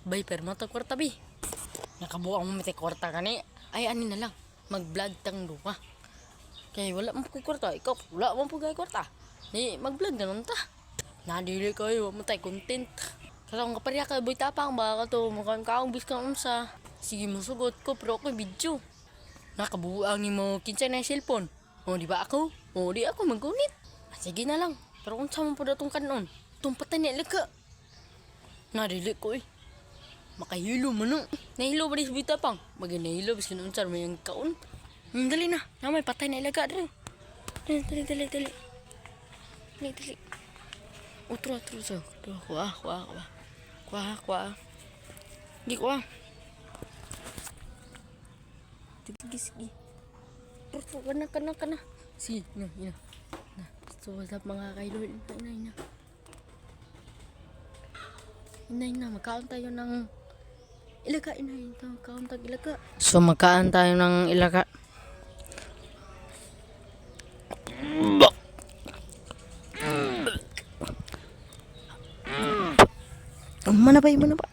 Bay, pero mo kwarta, bi. Nakabuang mo mati kwarta ka ni. Ay, ani na lang. Mag-vlog tang duwa. Kaya wala mo ko kwarta. Ikaw, wala mo po kay kwarta. Ni, mag-vlog na nun ta. Nadili kayo, mo tayo content. Kaya kung kaparya ka, boy tapang, baka to, mukhang kaong bis ka sa. Sige mo sugot ko, pero ako video. Nakabuang mo kinsa na cellphone. O, di ba ako? O, di ako maggunit. Ah, Sige na lang. Pero kung saan mo po datong kanon, patay na ilaka. Nadili ko eh. Makahilo mo no. Nahilo ba sa bita pang? Maging nahilo, bis kinunsar mo yung kaon. Hmm, dali na. Na may patay na ilaga. Dali. Dali, dali, dali, dali. Dali, dali. Utro, utro. Utro, kuha, kuha, kuha. Kuha, kuha. Hindi kuha. Sige, sige. Utro, kana, kana, kana. Sige, ina, ina. Na, so, what's up mga kailo? Ina, ina, ina. Ina, ina, magkaon tayo ng ilaga, ina, ina, magkaon tayo ilaga. So, magkaan tayo ng ilaga. Mana ba, mana ba?